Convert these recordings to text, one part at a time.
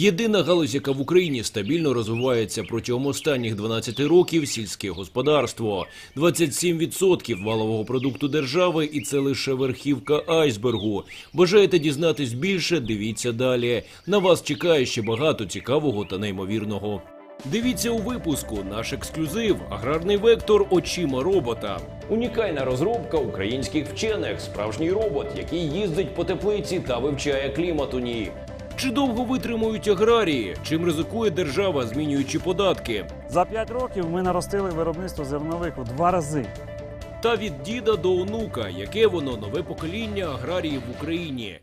Єдина галузь, яка в Україні стабільно розвивається протягом останніх 12 років сільське господарство. 27% валового продукту держави, і це лише верхівка айсбергу. Бажаєте дізнатись більше? Дивіться далі. На вас чекає ще багато цікавого та неймовірного. Дивіться у випуску наш ексклюзив Аграрний вектор очима робота. Унікальна розробка українських вчених, справжній робот, який їздить по теплиці та вивчає клімат у ній. Чи довго витримують аграрії? Чим ризикує держава, змінюючи податки? За 5 років ми наростили виробництво зернових у два рази. Та від діда до онука, яке воно нове покоління аграріїв в Україні.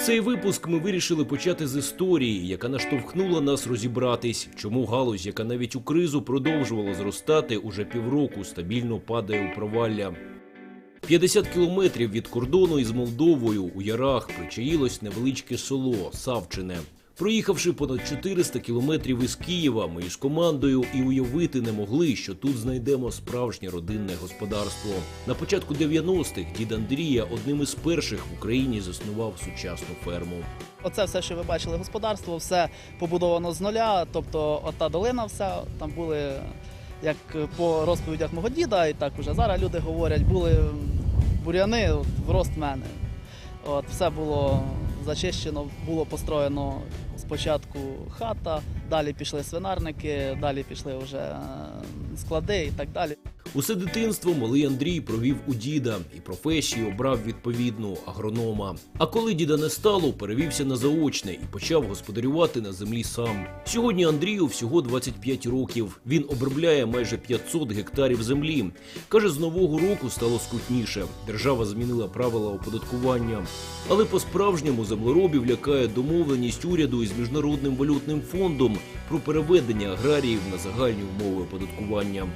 Цей випуск ми вирішили почати з історії, яка наштовхнула нас розібратись, чому галузь, яка навіть у кризу продовжувала зростати, уже півроку стабільно падає у провалля. 50 кілометрів від кордону із Молдовою у ярах причаїлось невеличке село Савчине. Проїхавши понад 400 кілометрів із Києва, ми із командою і уявити не могли, що тут знайдемо справжнє родинне господарство. На початку 90-х дід Андрія одним із перших в Україні заснував сучасну ферму. Оце все, що ви бачили, господарство, все побудовано з нуля. Тобто, ота долина, вся там були, як по розповідях мого діда, і так уже зараз люди говорять, були буряни от, в рост мене. От, все було зачищено, було построєно спочатку хата, далі пішли свинарники, далі пішли вже е, склади і так далі. Усе дитинство малий Андрій провів у діда і професію обрав відповідну агронома. А коли діда не стало, перевівся на заочне і почав господарювати на землі сам. Сьогодні Андрію всього 25 років. Він обробляє майже 500 гектарів землі. Каже, з нового року стало скрутніше. Держава змінила правила оподаткування. Але по-справжньому землеробів лякає домовленість уряду із міжнародним валютним фондом про переведення аграріїв на загальні умови оподаткування.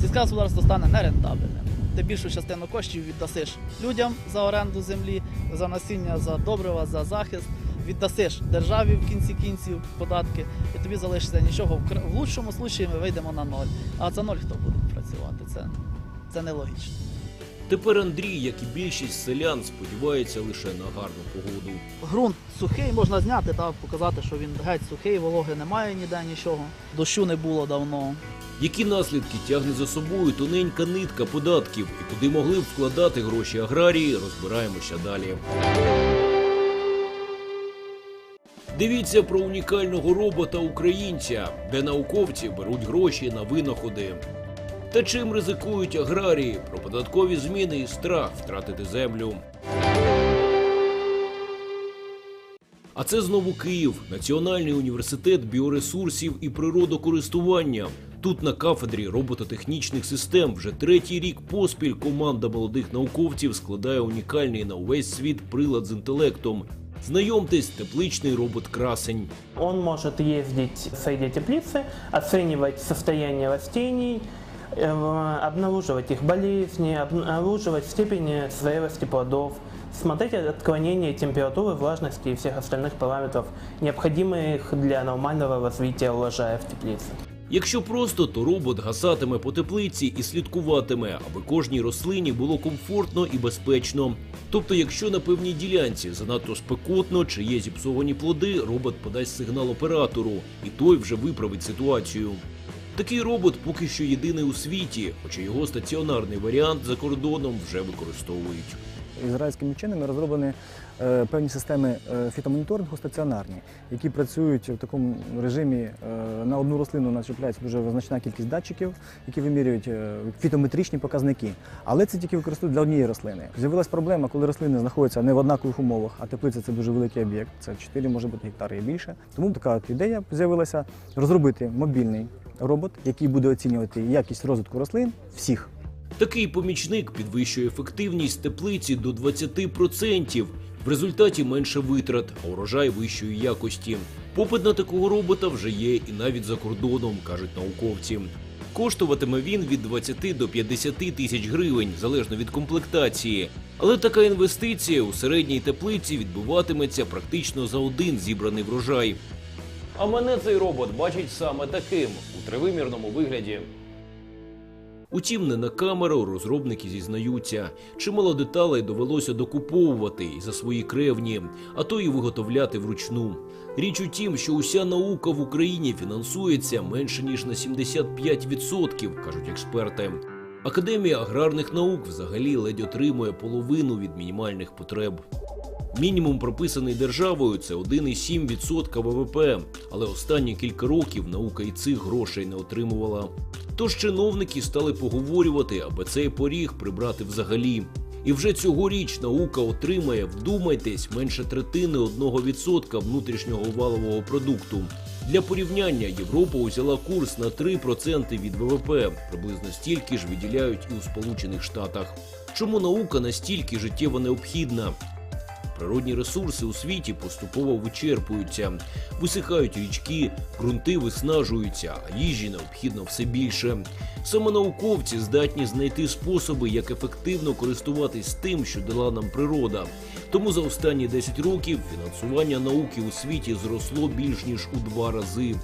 Сільське господарство стане нерентабельним. Ти більшу частину коштів віддасиш людям за оренду землі, за насіння, за добрива, за захист. Віддасиш державі в кінці кінців податки, і тобі залишиться нічого. В лучшому случаї ми вийдемо на ноль. А за ноль хто буде працювати? Це, це нелогічно. Тепер Андрій, як і більшість селян, сподівається лише на гарну погоду. Ґрунт сухий, можна зняти та показати, що він геть сухий, вологи немає ніде нічого. Дощу не було давно. Які наслідки тягне за собою тоненька нитка податків і куди могли б вкладати гроші аграрії, розбираємося далі. Дивіться про унікального робота українця, де науковці беруть гроші на винаходи. Та чим ризикують аграрії про податкові зміни і страх втратити землю. А це знову Київ, Національний університет біоресурсів і природокористування. Тут на кафедрі робототехнічних систем вже третій рік поспіль команда молодих науковців складає унікальний на увесь світ прилад з інтелектом. Знайомтесь, тепличний робот красень. Он может ездить среди теплицы, оценивать состояние растений, э, обнаруживать их болезни, обнаруживать степень зрелости плодов, смотреть отклонение температуры, влажности и всех остальных параметров, необходимых для нормального развития урожая в теплице. Якщо просто, то робот гасатиме по теплиці і слідкуватиме, аби кожній рослині було комфортно і безпечно. Тобто, якщо на певній ділянці занадто спекотно чи є зіпсовані плоди, робот подасть сигнал оператору, і той вже виправить ситуацію. Такий робот поки що єдиний у світі, хоча його стаціонарний варіант за кордоном вже використовують. Ізраїльськими вченими розроблені е, певні системи е, фітомоніторингу стаціонарні, які працюють в такому режимі. е, на одну рослину начепляється дуже значна кількість датчиків, які вимірюють фітометричні показники. Але це тільки використовують для однієї рослини. З'явилась проблема, коли рослини знаходяться не в однакових умовах, а теплиця це дуже великий об'єкт. Це 4, може бути гектари і більше. Тому така от ідея з'явилася розробити мобільний робот, який буде оцінювати якість розвитку рослин всіх. Такий помічник підвищує ефективність теплиці до 20%. В результаті менше витрат, а урожай вищої якості. Попит на такого робота вже є і навіть за кордоном, кажуть науковці. Коштуватиме він від 20 до 50 тисяч гривень, залежно від комплектації. Але така інвестиція у середній теплиці відбуватиметься практично за один зібраний врожай. А мене цей робот бачить саме таким у тривимірному вигляді. Утім, не на камеру розробники зізнаються, чимало деталей довелося докуповувати за свої кревні, а то і виготовляти вручну. Річ у тім, що уся наука в Україні фінансується менше ніж на 75%, кажуть експерти. Академія аграрних наук взагалі ледь отримує половину від мінімальних потреб. Мінімум прописаний державою це 1,7% ВВП, але останні кілька років наука і цих грошей не отримувала. Тож чиновники стали поговорювати, аби цей поріг прибрати взагалі. І вже цьогоріч наука отримає, вдумайтесь, менше третини 1% внутрішнього валового продукту. Для порівняння Європа узяла курс на 3% від ВВП, приблизно стільки ж виділяють і у Сполучених Штатах. Чому наука настільки життєво необхідна? Природні ресурси у світі поступово вичерпуються, висихають річки, ґрунти виснажуються, а їжі необхідно все більше. Саме науковці здатні знайти способи, як ефективно користуватись тим, що дала нам природа. Тому за останні 10 років фінансування науки у світі зросло більш ніж у два рази.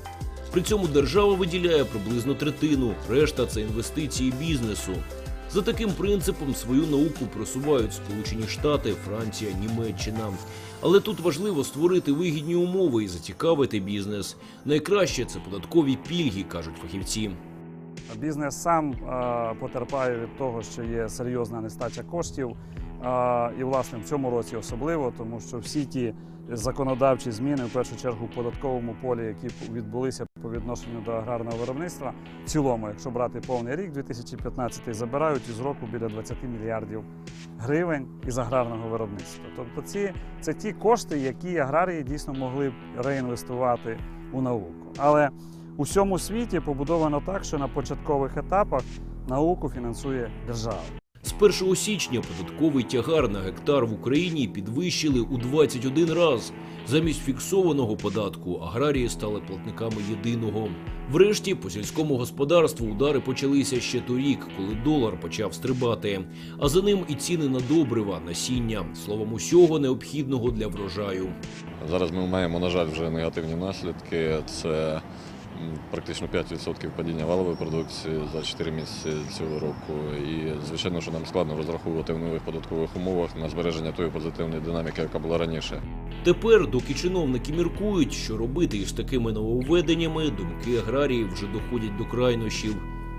При цьому держава виділяє приблизно третину, решта це інвестиції бізнесу. За таким принципом свою науку просувають Сполучені Штати, Франція, Німеччина. Але тут важливо створити вигідні умови і зацікавити бізнес. Найкраще це податкові пільги, кажуть фахівці. Бізнес сам е, потерпає від того, що є серйозна нестача коштів. Е, і, власне, в цьому році особливо, тому що всі ті законодавчі зміни, в першу чергу в податковому полі, які відбулися по відношенню до аграрного виробництва, в цілому, якщо брати повний рік, 2015, забирають із року біля 20 мільярдів гривень із аграрного виробництва. Тобто, ці це ті кошти, які аграрії дійсно могли б реінвестувати у науку. Але у всьому світі побудовано так, що на початкових етапах науку фінансує держава. З 1 січня податковий тягар на гектар в Україні підвищили у 21 раз. Замість фіксованого податку аграрії стали платниками єдиного. Врешті по сільському господарству удари почалися ще торік, коли долар почав стрибати. А за ним і ціни на добрива, насіння, словом усього необхідного для врожаю. Зараз ми маємо, на жаль, вже негативні наслідки. Це практично 5% падіння валової продукції за 4 місяці цього року. І звичайно, що нам складно розраховувати в нових податкових умовах на збереження тої позитивної динаміки, яка була раніше. Тепер, доки чиновники міркують, що робити із такими нововведеннями, думки аграріїв вже доходять до крайнощів.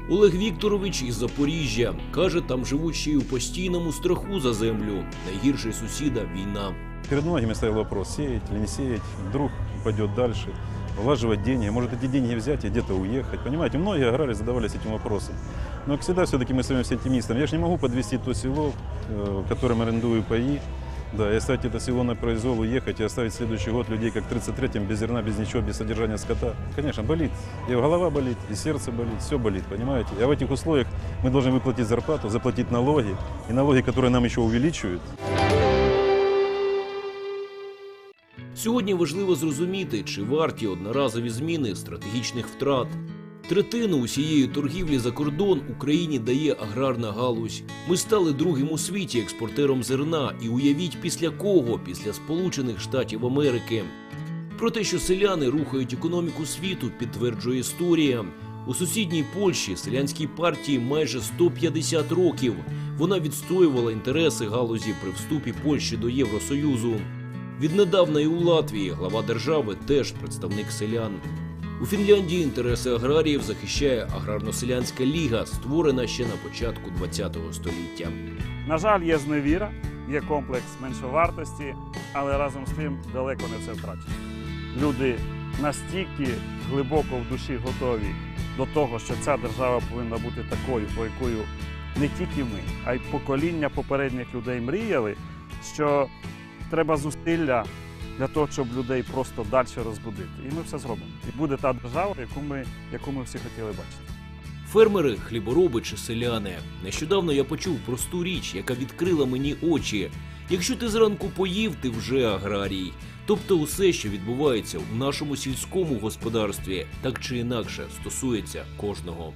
Олег Вікторович із Запоріжжя каже, там живуть ще й у постійному страху за землю. Найгірший сусіда війна. Перед многими стоял вопрос, сеять или не сеять, вдруг пойдет дальше, влаживать деньги, может эти деньги взять и где-то уехать. Понимаете, многие аграрии задавались этим вопросом. Но как всегда все-таки мы своим оптимистом. Я же не могу подвести то село, э, в котором арендую паи, да, и оставить это село на произвол, уехать и оставить следующий год людей, как в 33-м, без зерна, без ничего, без содержания скота. Конечно, болит. И голова болит, и сердце болит, все болит, понимаете? А в этих условиях мы должны выплатить зарплату, заплатить налоги, и налоги, которые нам еще увеличивают, Сьогодні важливо зрозуміти, чи варті одноразові зміни стратегічних втрат. Третину усієї торгівлі за кордон Україні дає аграрна галузь. Ми стали другим у світі експортером зерна, і уявіть після кого? Після Сполучених Штатів Америки. Про те, що селяни рухають економіку світу, підтверджує історія. У сусідній Польщі селянській партії майже 150 років. Вона відстоювала інтереси галузі при вступі Польщі до Євросоюзу. Віднедавна і у Латвії глава держави теж представник селян. У Фінляндії інтереси аграріїв захищає аграрно-селянська ліга, створена ще на початку ХХ століття. На жаль, є зневіра, є комплекс меншовартості, але разом з тим далеко не все втрачено. Люди настільки глибоко в душі готові до того, що ця держава повинна бути такою, по якою не тільки ми, а й покоління попередніх людей мріяли, що треба зусилля для того, щоб людей просто далі розбудити. І ми все зробимо. І буде та держава, яку ми, яку ми всі хотіли бачити. Фермери, хлібороби чи селяни. Нещодавно я почув просту річ, яка відкрила мені очі. Якщо ти зранку поїв, ти вже аграрій. Тобто усе, що відбувається в нашому сільському господарстві, так чи інакше стосується кожного.